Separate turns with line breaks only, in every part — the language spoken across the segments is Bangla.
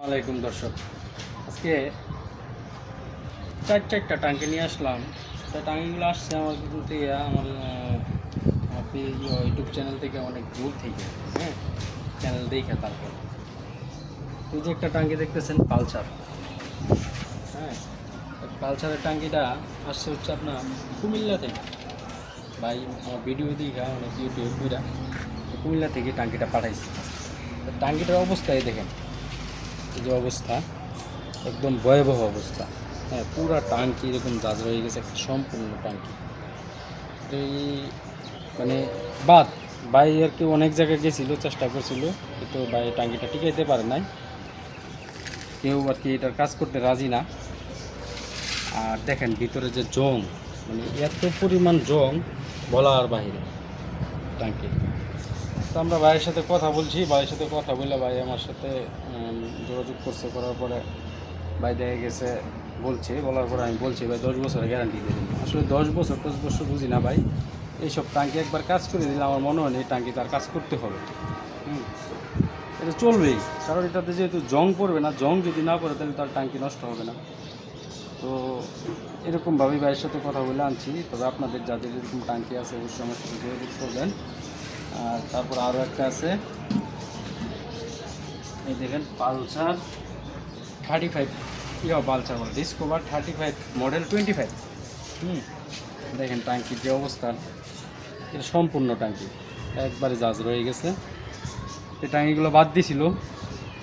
ওয়ালাইকুম দর্শক। আজকে চার চারটা টাঙ্কি নিয়ে আসলাম। তা টাঙ্কিগুলো আসছে আমার কিন্তু থেকে আমার ইউটিউব চ্যানেল থেকে অনেক দূর থেকে হ্যাঁ? চ্যানেল দেখে তারপর। এই যে একটা টাঙ্কি দেখতেছেন, পালসার। হ্যাঁ? পালসারের টাঙ্কিটা আসছে হচ্ছে আপনার কুমিল্লা থেকে। ভাই, আমার ভিডিও দেখা অনেক ইউটিউব কুমিল্লা থেকে টাঙ্কিটা পাঠাইছি। টাঙ্কিটার অবস্থায় দেখেন। যে অবস্থা, একদম ভয়াবহ অবস্থা। হ্যাঁ পুরা টাঙ্কি এরকম জাজ রয়ে গেছে, একটা সম্পূর্ণ টাঙ্কি। এই মানে বাদ, ভাই আর কি অনেক জায়গায় গেছিল, চেষ্টা করছিল, কিন্তু ভাই টাঙ্কিটা টিকাইতে পারে নাই। কেউ আর কি এটার কাজ করতে রাজি না। আর দেখেন ভিতরে যে জং মানে এত পরিমাণ জং বলার বাহিরে টাঙ্কি তো আমরা ভাইয়ের সাথে কথা বলছি, ভাইয়ের সাথে কথা বলে ভাই আমার সাথে যোগাযোগ করছে, করার পরে ভাই দেখা গেছে, বলছে, বলার পরে আমি বলছি, ভাই, দশ বছরের গ্যারান্টি দিয়ে আসলে দশ বছর দশ বছর বুঝি না ভাই। এইসব টাঙ্কি একবার কাজ করে দিলে আমার মনে হয় এই টাঙ্কি তার কাজ করতে হবে। এটা চলবেই, কারণ এটাতে যেহেতু জং পড়বে না, জং যদি না পড়ে তাহলে তার টাঙ্কি নষ্ট হবে না। তো এরকমভাবেই ভাইয়ের সাথে কথা বলে আনছি। তবে আপনাদের যাদের এরকম টাঙ্কি আছে, অবশ্যই আমার সাথে যোগাযোগ করবেন। আর তারপর আরও একটা আছে। এই দেখেন পালসার থার্টি ফাইভ ইয়া পালসার বলে Discover thirty five model twenty five হুম, দেখেন ট্যাঙ্কির যে অবস্থান এটা সম্পূর্ণ ট্যাঙ্কি, একবারে জাজ রয়ে গেছে। এই ট্যাঙ্কিগুলো বাদ দিছিল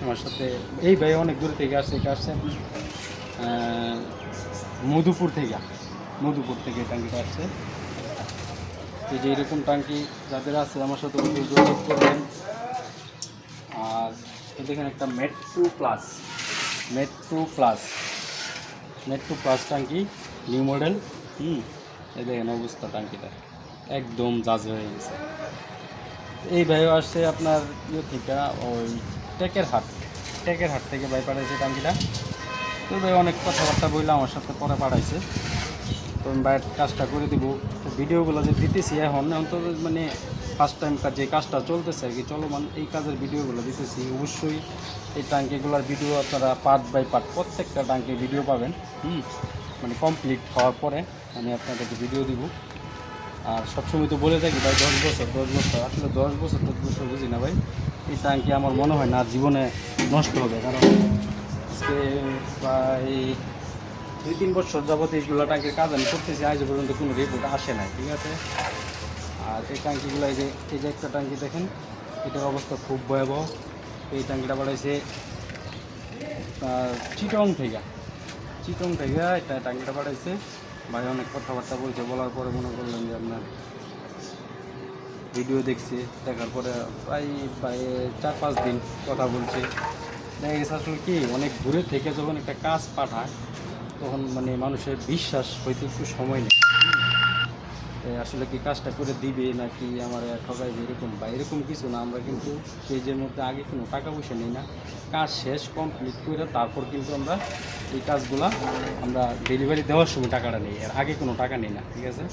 আমার সাথে এই ভাই অনেক দূর থেকে আসছে, এটা আসছে মধুপুর থেকে মধুপুর থেকে ট্যাঙ্কিটা আসছে। এই যে এরকম ট্যাঙ্কি যাদের আছে, আমার সাথে যোগাযোগ করবেন। আর দেখেন একটা Metro Plus Metro Plus Metro Plus ট্যাঙ্কি নিউ মডেল হুম, এই দেখেন অবস্থা ট্যাঙ্কিটা একদম জাজ হয়ে গেছে। এই ভাইও আসছে আপনার ইয়ে থেকে, ওই টেকের হাট টেকের হাট থেকে ভাই পাঠাইছে ট্যাঙ্কিটা তো ভাই অনেক কথাবার্তা বললাম আমার সাথে পরে পাঠাইছে। আমি বাইরের কাজটা করে দিব। তো ভিডিওগুলো যে দিতেছি এখন অন্তত মানে ফার্স্ট টাইম কাজ যে কাজটা চলতেছে আর কি, চলমান এই কাজের ভিডিওগুলো দিতেছি। অবশ্যই এই টাঙ্কিগুলোর ভিডিও আপনারা পার্ট বাই পার্ট প্রত্যেকটা টাঙ্কির ভিডিও পাবেন, হুম? মানে কমপ্লিট হওয়ার পরে আমি আপনাদেরকে ভিডিও দিব। আর সবসময় তো বলে থাকি, ভাই, দশ বছর দশ বছর। আসলে দশ বছর দশ বছর বুঝি না, ভাই। এই টাঙ্কি আমার মনে হয় না, জীবনে নষ্ট হবে। কারণ আজকে প্রায় দুই, তিন বছর যাবত এইগুলো ট্যাঙ্কির কাজ আমি করতেছি, আজ পর্যন্ত কোনো রিপোর্ট আসে নাই, ঠিক আছে? আর এই ট্যাঙ্কিগুলো এই যে এই যে একটা ট্যাঙ্কি দেখেন, এটার অবস্থা খুব ভয়াবহ। এই ট্যাঙ্কিটা বাড়াইছে চিটং থেকে। চিটং থেকে এটা ট্যাঙ্কিটা বাড়াইছে ভাই অনেক কথাবার্তা বলছে, বলার পরে মনে করলেন যে আপনার ভিডিও দেখছি, দেখার পরে প্রায় প্রায় চার, পাঁচ দিন কথা বলছে। দেখা গেছে আসলে কি, অনেক ঘুরে থেকে যখন একটা কাজ পাঠায় তখন মানে মানুষের বিশ্বাস হইতে একটু সময় নেই। আসলে কি কাজটা করে দিবে নাকি আমার ঠকাইবে এরকম বা এরকম কিছু না, আমরা কিন্তু পেজের মধ্যে আগে কোনো টাকা পয়সা নেই না। কাজ শেষ কমপ্লিট করে তারপর কিন্তু আমরা এই কাজগুলা আমরা ডেলিভারি দেওয়ার সময় টাকাটা নেই, এর আগে কোনো টাকা নেই না, ঠিক আছে?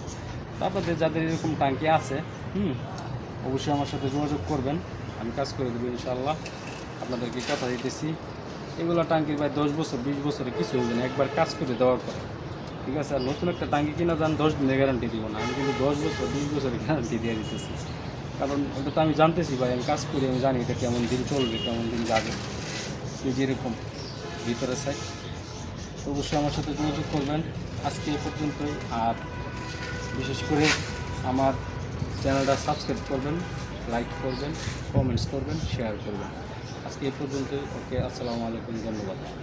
তো আপনাদের যাদের এরকম টাঙ্কি আছে, হুম, অবশ্যই আমার সাথে যোগাযোগ করবেন, আমি কাজ করে দেবো ইনশাল্লাহ আপনাদেরকে কথা দিতেছি। এগুলো টাঙ্কির প্রায় দশ বছর, বিশ বছরে কিছু হবে না, একবার কাজ করে দেওয়ার পর। ঠিক আছে, আর নতুন একটা টাঙ্কি কিনা যান দশ দিনের গ্যারান্টি দিব না। আমি কিন্তু দশ বছর, বিশ বছরের গ্যারান্টি দিয়ে দিতেছি। কারণ ওটা তো আমি জানতেছি ভাই, আমি কাজ করি, আমি জানি এটা কেমন দিন চলবে, কেমন দিন যাবে। এই যেরকম ভিতরে তো অবশ্যই আমার সাথে যোগাযোগ করবেন। আজকে এ পর্যন্তই, আর বিশেষ করে আমার চ্যানেলটা সাবস্ক্রাইব করবেন লাইক করবেন কমেন্টস করবেন শেয়ার করবেন। আজকে এ পর্যন্ত ওকে আসসালামু আলাইকুম ধন্যবাদ।